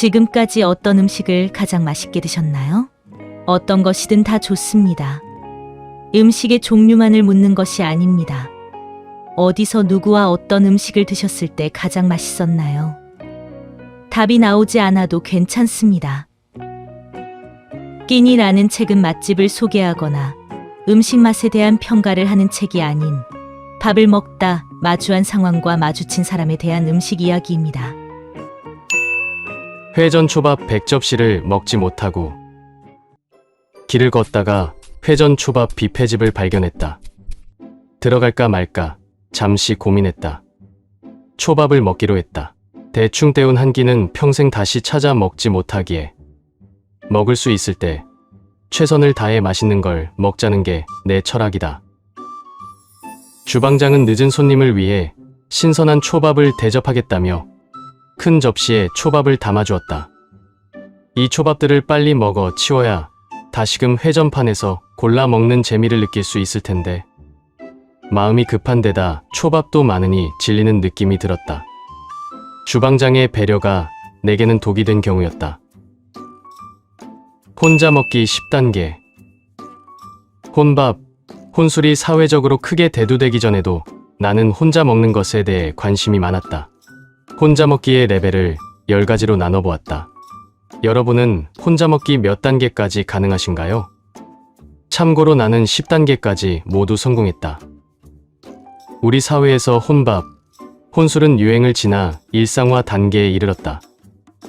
지금까지 어떤 음식을 가장 맛있게 드셨나요? 어떤 것이든 다 좋습니다. 음식의 종류만을 묻는 것이 아닙니다. 어디서 누구와 어떤 음식을 드셨을 때 가장 맛있었나요? 답이 나오지 않아도 괜찮습니다. 끼니라는 책은 맛집을 소개하거나 음식 맛에 대한 평가를 하는 책이 아닌 밥을 먹다 마주한 상황과 마주친 사람에 대한 음식 이야기입니다. 회전 초밥 100접시를 먹지 못하고 길을 걷다가 회전 초밥 뷔페집을 발견했다. 들어갈까 말까 잠시 고민했다. 초밥을 먹기로 했다. 대충 때운 한 끼는 평생 다시 찾아 먹지 못하기에 먹을 수 있을 때 최선을 다해 맛있는 걸 먹자는 게 내 철학이다. 주방장은 늦은 손님을 위해 신선한 초밥을 대접하겠다며 큰 접시에 초밥을 담아주었다. 이 초밥들을 빨리 먹어 치워야 다시금 회전판에서 골라 먹는 재미를 느낄 수 있을 텐데 마음이 급한 데다 초밥도 많으니 질리는 느낌이 들었다. 주방장의 배려가 내게는 독이 된 경우였다. 혼자 먹기 10단계 혼밥, 혼술이 사회적으로 크게 대두되기 전에도 나는 혼자 먹는 것에 대해 관심이 많았다. 혼자 먹기의 레벨을 10가지로 나눠보았다. 여러분은 혼자 먹기 몇 단계까지 가능하신가요? 참고로 나는 10단계까지 모두 성공했다. 우리 사회에서 혼밥, 혼술은 유행을 지나 일상화 단계에 이르렀다.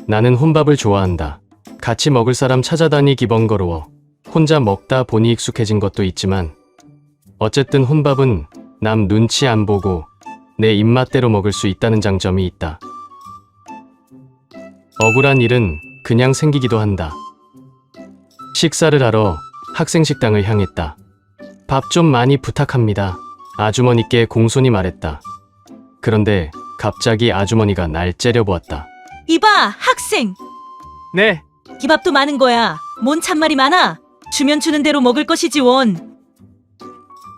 나는 혼밥을 좋아한다. 같이 먹을 사람 찾아다니기 번거로워 혼자 먹다 보니 익숙해진 것도 있지만 어쨌든 혼밥은 남 눈치 안 보고 내 입맛대로 먹을 수 있다는 장점이 있다. 억울한 일은 그냥 생기기도 한다. 식사를 하러 학생 식당을 향했다. 밥 좀 많이 부탁합니다. 아주머니께 공손히 말했다. 그런데 갑자기 아주머니가 날 째려보았다. 이봐, 학생! 네, 이 밥도 많은 거야. 뭔 참말이 많아? 주면 주는 대로 먹을 것이지 원.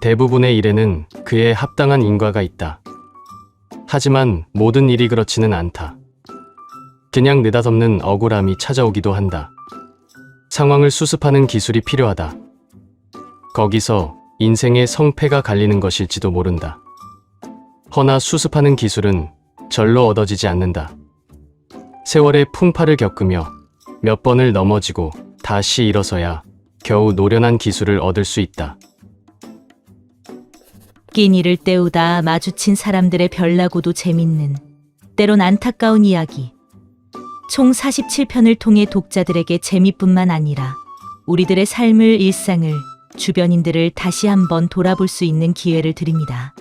대부분의 일에는 그에 합당한 인과가 있다. 하지만 모든 일이 그렇지는 않다. 그냥 느닷없는 억울함이 찾아오기도 한다. 상황을 수습하는 기술이 필요하다. 거기서 인생의 성패가 갈리는 것일지도 모른다. 허나 수습하는 기술은 절로 얻어지지 않는다. 세월의 풍파를 겪으며 몇 번을 넘어지고 다시 일어서야 겨우 노련한 기술을 얻을 수 있다. 끼니를 때우다 마주친 사람들의 별나고도 재밌는 때론 안타까운 이야기. 총 47편을 통해 독자들에게 재미뿐만 아니라 우리들의 삶을 일상을 주변인들을 다시 한번 돌아볼 수 있는 기회를 드립니다.